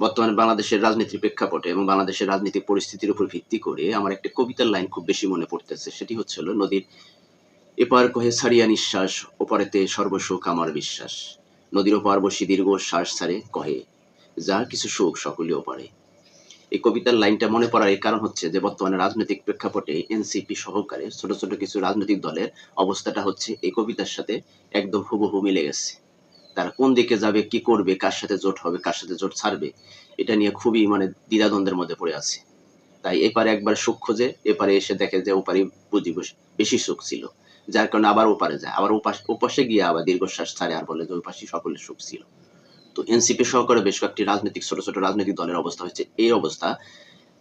বর্তমানে বাংলাদেশের রাজনীতির প্রেক্ষাপটে এবং বাংলাদেশের রাজনৈতিক পরিস্থিতির উপর ভিত্তি করে আমার একটা কবিতার লাইন খুব বেশি মনে পড়তেছে। সেটি হচ্ছিল নদীর এপার কহে ছাড়িয়া নিঃশ্বাস, ওপারেতে সর্বসুখ আমার বিশ্বাস। নদীর ওপার বসি দীর্ঘ শ্বাস ছাড়ে কহে, যা কিছু সুখ সকলে ওপারে। এই কবিতার লাইনটা মনে পড়ার এই কারণ হচ্ছে যে, বর্তমানে রাজনৈতিক প্রেক্ষাপটে এনসিপি সহকারে ছোট ছোট কিছু রাজনৈতিক দলের অবস্থাটা হচ্ছে এই কবিতার সাথে একদম হুবহু মিলে গেছে। তারা কোন দিকে যাবে, কি করবে, কার সাথে জোট হবে, কার সাথে জোট ছাড়বে, এটা নিয়ে খুবই মানে দ্বিধাদ্বন্দ্বের মধ্যে পড়ে আছে। তাই এপারে একবার সুখ খোঁজে, এপারে এসে দেখে যে ওপারে বুঝি বেশি সুখ ছিল। যার কারণে আবার ওপারে যায়, আবার ওপাশে গিয়ে আবার দীর্ঘশ্বাস ছাড়ে আর বলে যে ওই পাশে সকলের সুখ ছিল। তো এনসিপি সহকারে বেশ কয়েকটি রাজনৈতিক, ছোট ছোট রাজনৈতিক দলের অবস্থা হচ্ছে এই অবস্থা।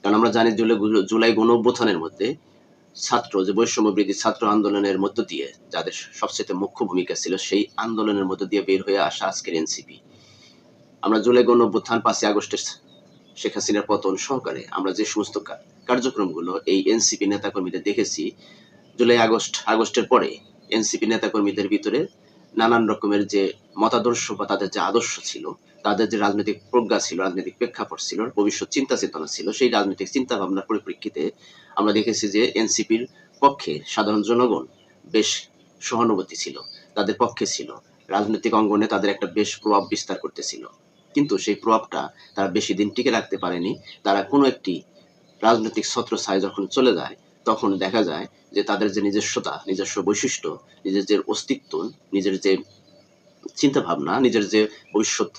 কারণ আমরা জানি জুলাই গণ অভ্যুত্থানের মধ্যে ছাত্র, যে বৈষম্য বৃদ্ধি ছাত্র আন্দোলনের মধ্য দিয়ে যাদের সবচেয়ে মুখ্য ভূমিকা ছিল, সেই আন্দোলনের মধ্য দিয়ে বের হয়ে আসা আজকের এনসিপি। আমরা জুলাই গণ অভ্যুত্থান পাঁচই আগস্টের শেখ হাসিনার পতন সহকারে আমরা যে সমস্ত কার্যক্রম কার্যক্রমগুলো এই এনসিপি নেতাকর্মীদের দেখেছি, জুলাই আগস্ট, আগস্টের পরে এনসিপি নেতাকর্মীদের ভিতরে নানান রকমের যে মতাদর্শ বা তাদের যে আদর্শ ছিল, তাদের যে রাজনৈতিক প্রজ্ঞা ছিল, রাজনৈতিক প্রেক্ষাপট ছিল, ভবিষ্যৎ চিন্তা চেতনা ছিল, সেই রাজনৈতিক চিন্তা ভাবনার পরিপ্রেক্ষিতে আমরা দেখেছি যে এনসিপির পক্ষে সাধারণ জনগণ বেশ সহানুভূতি ছিল, তাদের পক্ষে ছিল। রাজনৈতিক অঙ্গনে তাদের একটা বেশ প্রভাব বিস্তার করতেছিল। কিন্তু সেই প্রভাবটা তারা বেশি দিন টিকে রাখতে পারেনি। তারা কোনো একটি রাজনৈতিক ছত্র ছত্রছায় যখন চলে যায় তখন দেখা যায় যে তাদের যে নিজস্বতা, নিজস্ব বৈশিষ্ট্য, নিজের যে অস্তিত্ব, নিজের যে চিন্তা ভাবনা নিজের যে ভবিষ্যৎ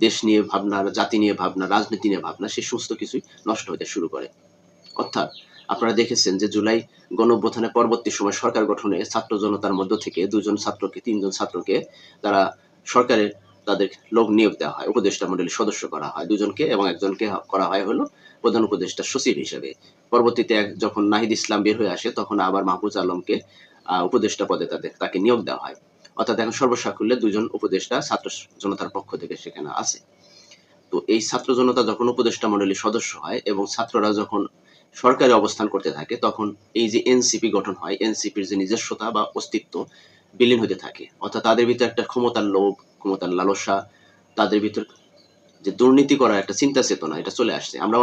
দেশ নিয়ে ভাবনা, জাতি নিয়ে ভাবনা, রাজনীতি নিয়ে ভাবনা সেই সমস্ত কিছুই নষ্ট হতে শুরু করে। অর্থাৎ আপনারা দেখেছেন যে জুলাই গণঅভ্যুত্থানের পরবর্তী সময় সরকার গঠনে ছাত্র জনতার মধ্য থেকে দুজন ছাত্রকে, তিনজন ছাত্রকে তারা সরকারের তাদের লোক নিয়োগ দেওয়া হয়, উপদেষ্টা মন্ডলীর সদস্য করা হয়, দুজনকে এবং একজনকে করা হয় হলো প্রধান উপদেষ্টা সচিব হিসেবে। পরবর্তীতে যখন নাহিদ ইসলাম বের হয়ে আসে, তখন আবার মাহফুজ আলমকে উপদেষ্টা পদে তাদের তাকে নিয়োগ দেওয়া হয়। অর্থাৎ এখন সর্বসাকুল্যে দুজন উপদেষ্টা ছাত্র জনতার পক্ষ থেকে সেখানে আছে। তো এই ছাত্র জনতা যখন উপদেষ্টা মন্ডলীর সদস্য হয় এবং ছাত্ররা যখন সরকারে অবস্থান করতে থাকে, তখন এই যে এনসিপি গঠন হয়, এনসিপির যে নিজস্বতা বা অস্তিত্ব বিলীন হতে থাকে। অর্থাৎ তাদের ভিতরে একটা ক্ষমতার লোভ, ক্ষমতার লালসা, তাদের ভিতর যে দুর্নীতি করার একটা চিন্তা চেতনা, এটা চলে আসছে। আমরা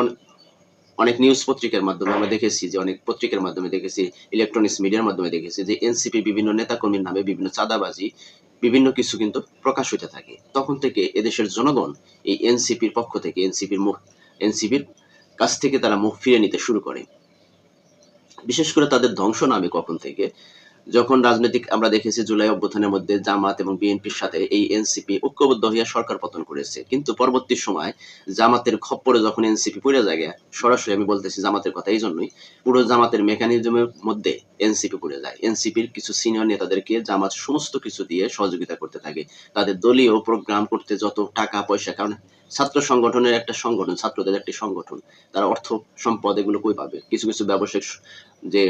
অনেক নিউজ পত্রিকার মাধ্যমে আমরা দেখেছি যে, অনেক পত্রিকার মাধ্যমে দেখেছি ইলেকট্রনিক্স মিডিয়ার মাধ্যমে দেখেছি যে এনসিপি বিভিন্ন নেতাকর্মীর নামে বিভিন্ন চাঁদাবাজি, বিভিন্ন কিছু কিন্তু প্রকাশ হইতে থাকে। তখন থেকে এদেশের জনগণ এই এনসিপির পক্ষ থেকে এনসিপির মুখ এনসিপির কাছ থেকে তারা মুখ ফিরে নিতে শুরু করে। বিশেষ করে তাদের ধ্বংস নামে কখন থেকে যখন রাজনৈতিক আমরা দেখেছি জুলাই অভ্যুত্থানের মধ্যে জামাত এবং বিএনপির সাথে এই এনসিপি ঐক্যবদ্ধ হইয়া সরকার পতন করেছে। কিন্তু পরবর্তী সময় জামাতের খপ্পরে যখন এনসিপি পড়ে যায়, সরাসরি আমি বলতেছি জামাতের কথা এই জন্যই, পুরো জামাতের মেকানিজমের মধ্যে এনসিপি পড়ে যায়। এনসিপির কিছু সিনিয়র নেতাদেরকে জামাত সমস্ত কিছু দিয়ে সহযোগিতা করতে থাকে। তাদের দলীয় প্রোগ্রাম করতে যত টাকা পয়সা, কারণ ছাত্র সংগঠনের একটা সংগঠন, ছাত্রদের একটি সংগঠন, তারা অর্থ সম্পদ এগুলো কই পাবে? কিছু কিছু ব্যবসায়িক যে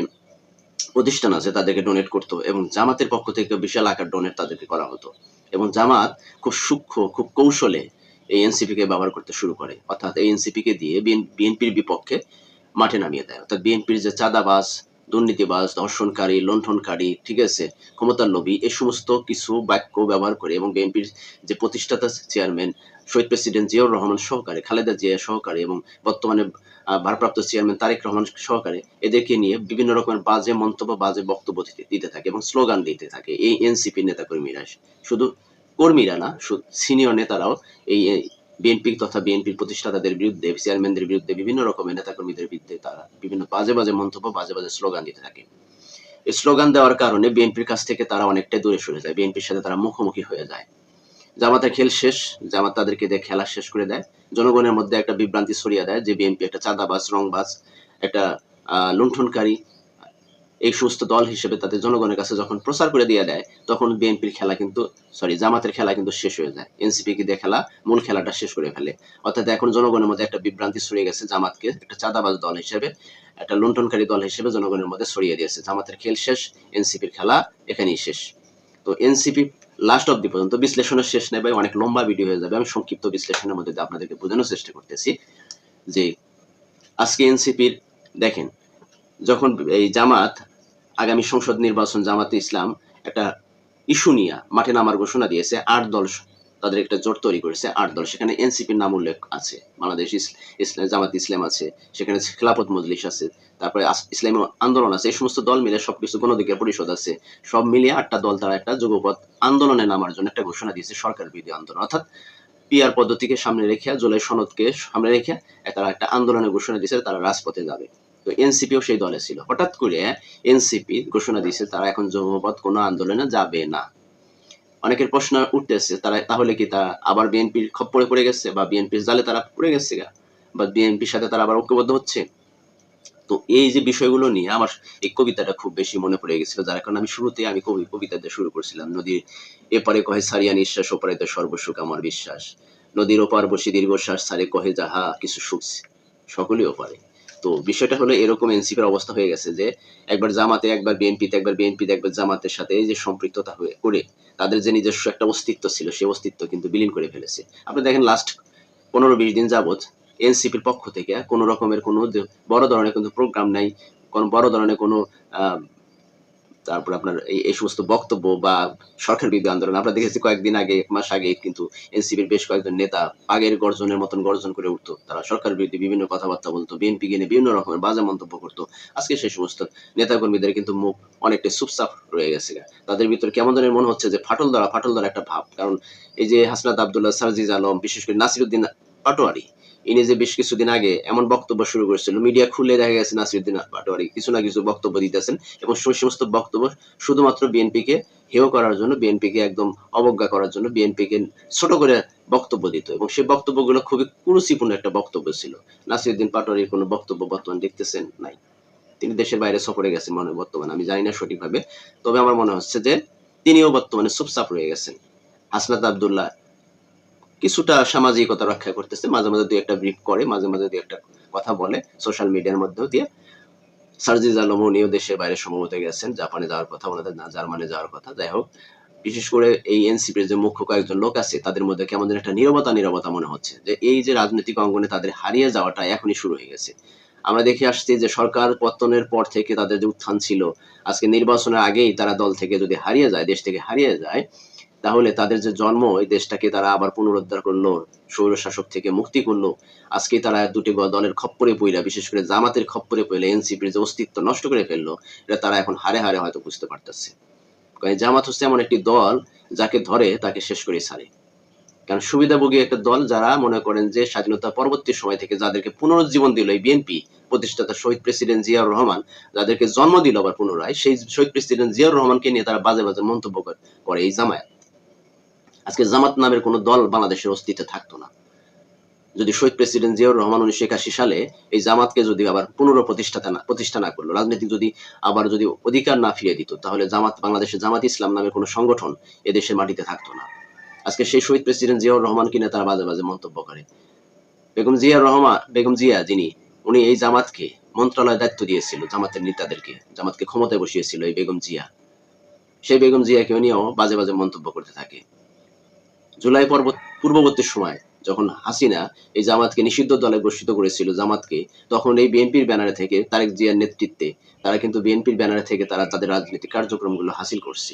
প্রতিষ্ঠান আছে, তাদেরকে ডোনেট করতো এবং জামাতের পক্ষ থেকে বিশাল আকার ডোনেট তাদেরকে করা হতো। এবং জামাত খুব সূক্ষ্ম, খুব কৌশলে এই এনসিপি কে ব্যবহার করতে শুরু করে। অর্থাৎ এই এনসিপি কে দিয়ে বিএনপির বিপক্ষে মাঠে নামিয়ে দেয়। অর্থাৎ বিএনপির যে চাঁদাবাস দুর্নীতিবাজ, ধর্ষণকারী, লণ্ঠনকারী, ঠিক আছে, ক্ষমতার লোভী এই সমস্ত কিছু বাক্য ব্যবহার করে এবং বিএনপির যে প্রতিষ্ঠাতা চেয়ারম্যান শহীদ প্রেসিডেন্ট জিয়াউর রহমান সহকারে, খালেদা জিয়া সহকারে এবং বর্তমানে ভারপ্রাপ্ত চেয়ারম্যান তারেক রহমান সহকারে এদেরকে নিয়ে বিভিন্ন রকমের বাজে মন্তব্য, বাজে বক্তব্য দিতে- থাকে এবং স্লোগান দিতে থাকে। এই এনসিপি নেতাকর্মীরা, শুধু কর্মীরা না সিনিয়র নেতারাও এই বিএনপি তথা বিএনপির প্রতিষ্ঠাতাদের বিরুদ্ধে, চেয়ারম্যানদের বিরুদ্ধে বিভিন্ন রকমের নেতাকর্মীদের বিরুদ্ধে তারা বিভিন্ন বাজে বাজে মন্তব্য, বাজে বাজে স্লোগান দিতে থাকে। এই স্লোগান দেওয়ার কারণে বিএনপির কাছ থেকে তারা অনেকটাই দূরে সরে যায়। বিএনপির সাথে তারা মুখোমুখি হয়ে যায়। জামাতের খেল শেষ, জামাত তাদেরকে দিয়ে খেলা শেষ করে দেয়। জনগণের মধ্যে একটা বিভ্রান্তি ছড়িয়ে দেয় যে বিএনপি একটা চাঁদাবাজ, রংবাজ, একটা লুণ্ঠনকারী। এই সমস্ত দল হিসেবে তাদের জনগণের কাছে যখন প্রচার করে দিয়ে দেয়, তখন বিএনপির খেলা কিন্তু সরি জামাতের খেলা কিন্তু শেষ হয়ে যায়। এনসিপি কে দিয়ে খেলা, মূল খেলাটা শেষ করে ফেলে। অর্থাৎ এখন জনগণের মধ্যে একটা বিভ্রান্তি ছড়িয়ে গেছে জামাতকে, একটা চাঁদাবাজ দল হিসেবে, একটা লুণ্ঠনকারী দল হিসেবে জনগণের মধ্যে ছড়িয়ে দিয়েছে। জামাতের খেল শেষ, এনসিপির খেলা এখানেই শেষ। তো এনসিপি লাস্ট অব্দি পর্যন্ত বিশ্লেষণের শেষ নেবে অনেক লম্বা ভিডিও হয়ে যাবে। আমি সংক্ষিপ্ত বিশ্লেষণের মধ্যে দিয়ে আপনাদেরকে বোঝানোর চেষ্টা করতেছি যে আজকে এনসিপির দেখেন, যখন এই জামাত, আগামী সংসদ নির্বাচন, জামাতে ইসলাম একটা ইস্যু নিয়ে মাঠে নামার ঘোষণা দিয়েছে, আট দল তাদের একটা জোট তৈরি করেছে, আট দল। সেখানে এনসিপির নাম উল্লেখ আছে। বাংলাদেশ ইসলাম জামাত ইসলাম আছে, সেখানে খেলাফত মজলিস আছে তারপরে ইসলামী আন্দোলন আছে, এই সমস্ত দল মিলে সবকিছু গণধিকার পরিষদ আছে। সব মিলিয়ে আটটা দল তারা একটা যুগপথ আন্দোলনে নামার জন্য একটা ঘোষণা দিয়েছে সরকার বিরোধী আন্দোলন। অর্থাৎ পিআর পদ্ধতিকে সামনে রেখে, জুলাই সনদকে সামনে রেখে তারা একটা আন্দোলনের ঘোষণা দিয়েছে, তারা রাজপথে যাবে। তো এনসিপিও সেই দলে ছিল। হঠাৎ করে এনসিপি ঘোষণা দিয়েছে, তারা এখন যুগপথ কোনো আন্দোলনে যাবে না। অনেকের প্রশ্ন উঠতেছে, তারা তাহলে কি তারা আবার বিএনপির খপ্পরে পড়ে গেছে বা বিএনপির জালে তারা পড়ে গেছে বা বিএনপির সাথে তারা আবার ঐক্যবদ্ধ হচ্ছে? তো এই যে বিষয়গুলো নিয়ে আমার এই কবিতাটা খুব বেশি মনে পড়ে গেছিল, যার কারণে আমি শুরুতে আমি কবি কবিতা দিয়ে শুরু করছিলাম। নদীর এপারে কহে সারিয়া নিঃশ্বাস, ওপারে তো সর্বসুখ আমার বিশ্বাস। নদীর ওপার বসে দীর্ঘশ্বাস, সারে কহে যাহা কিছু সুখ সকলেই ওপারে। তো বিষয়টা হলো এরকম এনসিপির অবস্থা হয়ে গেছে যে, একবার জামাতে, একবার বিএনপিতে একবার বিএনপিতে, একবার জামাতের সাথে এই যে সম্পৃক্ততা হয়ে করে তাদের যে নিজস্ব একটা অস্তিত্ব ছিল, সেই অস্তিত্ব কিন্তু বিলীন করে ফেলেছে। আপনি দেখেন লাস্ট পনেরো, বিশ দিন যাবত এনসিপির পক্ষ থেকে কোনো রকমের কোনো বড় ধরনের কোনো প্রোগ্রাম নাই, কোনো বড় ধরনের কোনো তারপর আপনার এই সমস্ত বক্তব্য বা সরকার বিরোধী আন্দোলন আমরা দেখেছি কয়েকদিন আগে এক মাস আগে কিন্তু এনসিপির বেশ কয়েকজন নেতা আগের গর্জনের মতন গর্জন করে উঠতো। তারা সরকার বিরোধী বিভিন্ন কথাবার্তা বলতো, বিএনপি নিয়ে বিভিন্ন রকমের বাজে মন্তব্য করতো। আজকে সেই সমস্ত নেতাকর্মীদের কিন্তু মুখ অনেকটা চুপচাপ রয়ে গেছে তাদের ভিতরে কেমন ধরনের মনে হচ্ছে যে ফাটল দ্বারা ফাটল দ্বারা একটা ভাব। কারণ এই যে হাসনাত আবদুল্লাহ, সারজিজ আলম, বিশেষ করে নাসিরুদ্দিন পাটোয়ারি ইনি যে বেশ কিছুদিন আগে এমন বক্তব্য শুরু করেছিল মিডিয়া খুলে দেখা গেছে নাসিরুদ্দিন পাটোয়ারি কিছু না কিছু বক্তব্য দিতেছেন এবং সেই সমস্ত বক্তব্য শুধুমাত্র বিএনপিকে হেয় করার জন্য, বিএনপিকে একদম অবজ্ঞা করার জন্য বিএনপিকে ছোট করে বক্তব্য দিত এবং সেই বক্তব্যগুলো খুবই কুরুচিপূর্ণ একটা বক্তব্য ছিল। নাসিরুদ্দিন পাটোয়ারির কোনো বক্তব্য বর্তমান দেখতেছেন নাই। তিনি দেশের বাইরে সফরে গেছেন মনে বর্তমানে, আমি জানি না সঠিকভাবে। তবে আমার মনে হচ্ছে যে তিনিও বর্তমানে চুপচাপ রয়ে গেছেন। হাসনাত আবদুল্লাহ কিছুটা সামাজিকতা রক্ষা করতেছে। মাঝে মাঝে দুই একটা ব্রিফ করে, মাঝে মাঝে দুই একটা কথা বলে। সোশ্যাল মিডিয়ার মধ্যে দিয়ে সার্জিজ আলম উনিও দেশের বাইরে সম্ভবত গেছেন, জাপানে যাওয়ার কথা, ওনাদের না জার্মানি যাওয়ার কথা। যাই হোক, বিশেষ করে এই এনসিপির যে মুখ্য কয়েকজন লোক আছে, তাদের মধ্যে কেমন একটা নীরবতা, নিরবতা মনে হচ্ছে যে এই যে রাজনৈতিক অঙ্গনে তাদের হারিয়ে যাওয়াটা এখনই শুরু হয়ে গেছে। আমরা দেখে আসছি যে সরকার পতনের পর থেকে তাদের যে উত্থান ছিল, আজকে নির্বাচনের আগেই তারা দল থেকে যদি হারিয়ে যায়, দেশ থেকে হারিয়ে যায় তাহলে তাদের যে জন্ম এই দেশটাকে তারা আবার পুনরুদ্ধার করল স্বৈর শাসক থেকে মুক্তি করল। আজকে তারা দুটি দলের খপ্পরে পইলা বিশেষ করে জামাতের খপ্পরে পইলে এনসিপির যে অস্তিত্ব নষ্ট করে ফেলল, এটা তারা এখন হারে হারে হয়তো বুঝতে পারতেছে। কারণ জামাত হচ্ছে এমন একটি দল, যাকে ধরে তাকে শেষ করে ছাড়ে। কারণ সুবিধাভোগী একটা দল যারা মনে করেন যে স্বাধীনতা পরবর্তী সময় থেকে যাদেরকে পুনরুজ্জীবন দিল, এই বিএনপি প্রতিষ্ঠাতা শহীদ প্রেসিডেন্ট জিয়াউর রহমান, যাদেরকে জন্ম দিল আবার পুনরায়, সেই শহীদ প্রেসিডেন্ট জিয়াউর রহমানকে নিয়ে তারা বাজে বাজে মন্তব্য করে এই জামায়াত। আজকে জামাত নামের কোনো দল বাংলাদেশের অস্তিত্বে থাকতো না। যদি শহীদ প্রেসিডেন্ট জিয়াউর রহমান উনিশশো একাশি সালে এই জামাতকে যদি আবার পুনঃপ্রতিষ্ঠাতা না প্রতিষ্ঠা না করল, রাজনীতি যদি আবার যদি অধিকার না ফিরিয়ে দিত, তাহলে জামাত বাংলাদেশের জামাত ইসলাম নামের কোনো সংগঠন এদেশের মাটিতে থাকতো না। আজকে সেই শহীদ প্রেসিডেন্ট জিয়াউর রহমান কিনে তারা বাজে বাজে মন্তব্য করে। বেগম জিয়া রহমান বেগম জিয়া যিনি, উনি এই জামাতকে মন্ত্রণালয় দায়িত্ব দিয়েছিল, জামাতের নেতাদেরকে, জামাতকে ক্ষমতায় বসিয়েছিল এই বেগম জিয়া। সেই বেগম জিয়াকে উনিও বাজে বাজে মন্তব্য করতে থাকে। জুলাই পর্ব পূর্ববর্তী সময় যখন হাসিনা এই জামাতকে নিষিদ্ধ দলে ঘোষিত করেছিল, জামাতকে, তখন এই বিএনপির ব্যানারে থেকে তারেক জিয়ার নেতৃত্বে তারা কিন্তু বিএনপির ব্যানারে থেকে তারা তাদের রাজনৈতিক কার্যক্রমগুলো হাসিল করছে।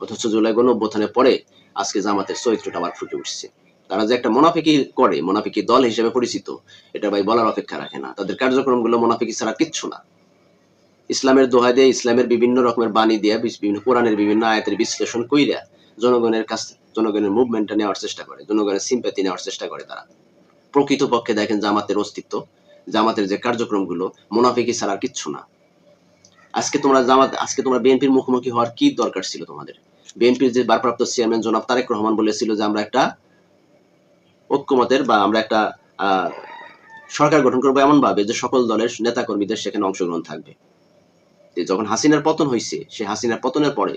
অথচ জুলাই গণ অভ্যুত্থানের পরে আজকে জামাতের চরিত্রটা আবার ফুটে উঠছে। তারা যে একটা মোনাফিকি করে, মোনাফিকি দল হিসেবে পরিচিত, এটা ভাই বলার অপেক্ষা রাখে না। তাদের কার্যক্রমগুলো মোনাফিকি ছাড়া কিচ্ছু না। ইসলামের দোহাই দিয়ে ইসলামের বিভিন্ন রকমের বাণী দিয়ে বিভিন্ন কোরআনের বিভিন্ন আয়াতের বিশ্লেষণ কইরা জনগণের কাছ জনগণের মুভমেন্টটা নেওয়ার চেষ্টা করে, জনগণের সিম্প্যাথি নেওয়ার চেষ্টা করে তারা। প্রকৃত পক্ষে দেখেন জামাতের অস্তিত্ব, জামাতের যে কার্যক্রমগুলো মোনাফিকি ছাড়া কিচ্ছু না। আজকে তোমরা জামাত আজকে তোমরা বিএনপির মুখোমুখি হওয়ার কি দরকার ছিল তোমাদের? বিএনপির যে ভারপ্রাপ্ত চেয়ারম্যান জনাব তারেক রহমান বলেছিল যে, আমরা একটা ঐক্যমতের বা আমরা একটা সরকার গঠন করব এমন ভাবে যে সকল দলের নেতা কর্মীদের সেখানে অংশগ্রহণ থাকবে। যখন হাসিনার পতন হয়েছে সে হাসিনার পতনের পরে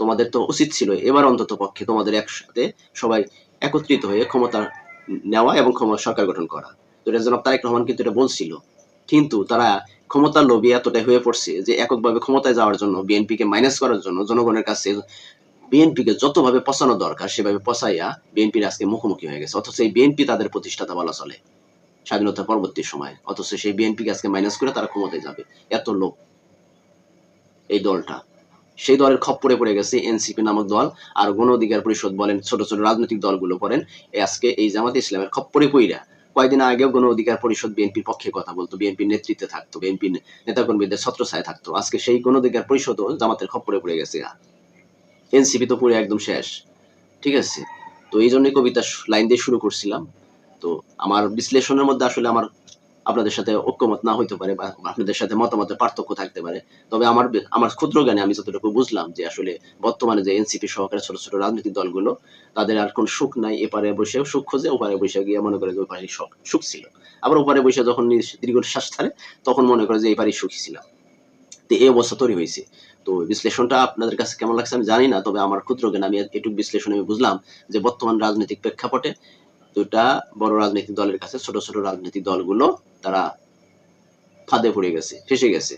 তোমাদের তো উচিত ছিল, এবার অন্তত পক্ষে তোমাদের একসাথে সবাই একত্রিত হয়ে ক্ষমতা নেওয়া এবং ক্ষমতা সরকার গঠন করা। তো জনাব তারেক রহমান কিন্তু এটা বলছিল। কিন্তু তারা ক্ষমতার লোভী এতটাই হয়ে পড়ছে যে এককভাবে ক্ষমতায় যাওয়ার জন্য, বিএনপিকে মাইনাস করার জন্য, জনগণের কাছে বিএনপিকে যতভাবে পচানো দরকার, সেভাবে পচাইয়া বিএনপির আজকে মুখোমুখি হয়ে গেছে। অথচ এই বিএনপি তাদের প্রতিষ্ঠাতা বলা চলে স্বাধীনতা পরবর্তী সময়। অথচ সেই বিএনপিকে আজকে মাইনাস করে তারা ক্ষমতায় যাবে। এত লোক এই দলটা। সেই দলের খপ্পরে পড়ে গেছে এনসিপি নামক দল। আর গণ অধিকার পরিষদ বলেন ছোট ছোট রাজনৈতিক দলগুলো এই আজকে এই জামাত ইসলামের খপ্পরে পইরা। কয়েকদিন আগেও গণ অধিকার পরিষদ বিএনপির পক্ষে কথা বলতো, বিএনপির নেতৃত্বে থাকতো, বিএনপির নেতাকর্মীদের ছত্রছায় থাকতো। আজকে সেই গণ অধিকার পরিষদও জামাতের খপ্পরে পড়ে গেছে। এনসিপি তো পুরো একদম শেষ, ঠিক আছে? তো এই জন্যই কবিতা লাইন দিয়ে শুরু করছিলাম। তো আমার বিশ্লেষণের মধ্যে আসলে আমার আপনাদের সাথে ঐক্যমত না হইতে পারে বা আপনাদের সাথে মতামতের পার্থক্য থাকতে পারে। তবে আমার আমার ক্ষুদ্র জ্ঞানে আমি যতটুকু বুঝলাম যে আসলে বর্তমানে যে এনসিপি সহকারে ছোট ছোট রাজনৈতিক দলগুলো, তাদের আর কোন সুখ নাই, এপারে বসেও সুখ খোঁজে, ওপারে বসে গিয়ে মনে করে যে ওই পাশে সুখ ছিল। আবার ওপারে বসে যখন দীর্ঘ শ্বাস ছাড়ে, তখন মনে করে যে এই পারে সুখী ছিলাম। তো এই অবস্থা তৈরি হয়েছে। তো বিশ্লেষণটা আপনাদের কাছে কেমন লাগছে আমি জানি না, তবে আমার ক্ষুদ্র জ্ঞান আমি এটুকু বিশ্লেষণে আমি বুঝলাম যে বর্তমান রাজনৈতিক প্রেক্ষাপটে দুটা বড় রাজনৈতিক দলের কাছে ছোট ছোট রাজনৈতিক দলগুলো তারা ফাঁদে পড়ে গেছে, ফেসে গেছে।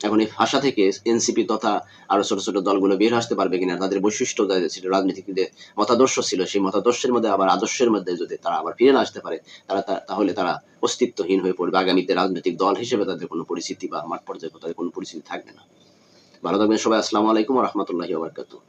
এখন এই ভাষা থেকে এনসিপি তথা আরও ছোট ছোট দলগুলো বের আসতে পারবে কিনা, তাদের বৈশিষ্ট্য ছিল রাজনীতিতে মতাদর্শ ছিল, সেই মতাদর্শের মধ্যে আবার আদর্শের মধ্যে যদি তারা আবার ফিরে না আসতে পারে, তারা তাহলে তারা অস্তিত্বহীন হয়ে পড়বে। আগামীতে রাজনৈতিক দল হিসেবে তাদের কোনো পরিস্থিতি বা মাঠ পর্যায়ে তাদের কোনো পরিস্থিতি থাকবে না। ভালো থাকবেন সবাই। আসসালামু আলাইকুম রহমতুল্লাহি আবরকাতুহ